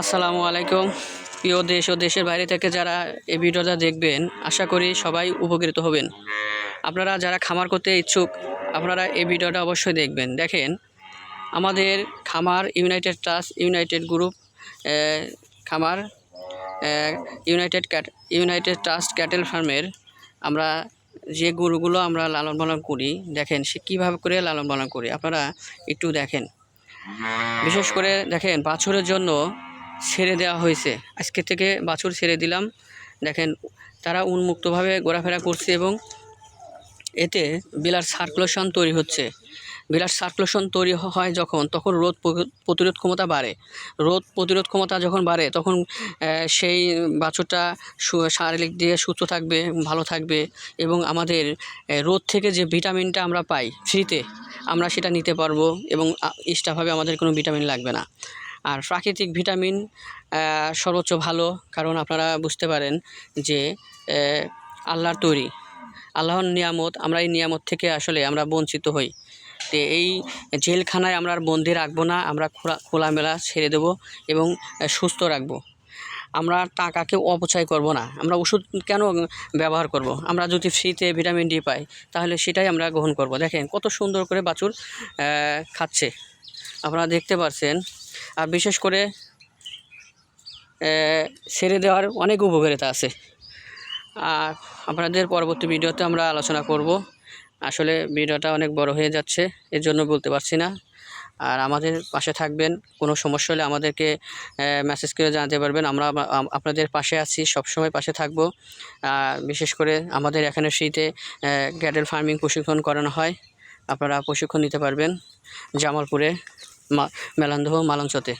আসসালামু আলাইকুম। প্রিয় দেশ ও দেশের বাইরে থেকে যারা এই ভিডিওটা দেখবেন, আশা করি সবাই উপকৃত হবেন। আপনারা যারা খামার করতে ইচ্ছুক, আপনারা এই ভিডিওটা অবশ্যই দেখবেন। দেখেন, আমাদের খামার ইউনাইটেড ট্রাস্ট ইউনাইটেড গ্রুপ খামার United Cat, United Trust Cattle ফার্মের আমরা যে গরুগুলো আমরা লালন পালন করি, দেখেন সে কীভাবে করে লালন পালন করি, আপনারা একটু দেখেন। বিশেষ করে দেখেন, বাছুরের জন্য ছেড়ে দেওয়া হয়েছে। আজকে থেকে বাছুর ছেড়ে দিলাম। দেখেন, তারা উন্মুক্তভাবে ঘোরাফেরা করছে এবং এতে বিলার সার্কুলেশন তৈরি হচ্ছে। বিলার সার্কুলেশন তৈরি হয় যখন, তখন রোদ প্রতিরোধ ক্ষমতা বাড়ে। রোদ প্রতিরোধ ক্ষমতা যখন বাড়ে, তখন সেই বাছুরটা শারীরিক দিয়ে সুস্থ থাকবে, ভালো থাকবে এবং আমাদের রোদ থেকে যে ভিটামিনটা আমরা পাই ফ্রিতে, আমরা সেটা নিতে পারব এবং এক্সট্রাভাবে আমাদের কোনো ভিটামিন লাগবে না। আর প্রাকৃতিক ভিটামিন সর্বোচ্চ ভালো, কারণ আপনারা বুঝতে পারেন যে আল্লাহর তৈরি, আল্লাহর নিয়ামত, আমরা এই নিয়ামত থেকে আসলে আমরা বঞ্চিত হই। তো এই জেলখানায় আমরা আর বন্দি রাখব না, আমরা খোলা, খোলামেলা ছেড়ে দেবো এবং সুস্থ রাখব। আমরা টাকাকে অপচয় করব না, আমরা ওষুধ কেন ব্যবহার করব। আমরা যদি ফ্রিতে ভিটামিন ডি পাই, তাহলে সেটাই আমরা গ্রহণ করব। দেখেন কত সুন্দর করে বাছুর খাচ্ছে। আপনারা দেখতে পাচ্ছেন আর বিশেষ করে ছেড়ে দেওয়ার অনেক উপকারিতা আছে। আর আপনাদের পরবর্তী ভিডিওতে আমরা আলোচনা করব। আসলে ভিডিওটা অনেক বড় হয়ে যাচ্ছে এর জন্য বলতে পারছি না। আর আমাদের পাশে থাকবেন, কোনো সমস্যা হলে আমাদেরকে মেসেজ করে জানাতে পারবেন। আমরা আম- আম- আপনাদের পাশে আছি, সবসময় পাশে থাকব। বিশেষ করে আমাদের এখানে ফ্রিতে ক্যাটেল ফার্মিং প্রশিক্ষণ করানো হয়। আপনারা প্রশিক্ষণ নিতে পারবেন, জামালপুরে মেলান্দহ, মালঞ্চতে।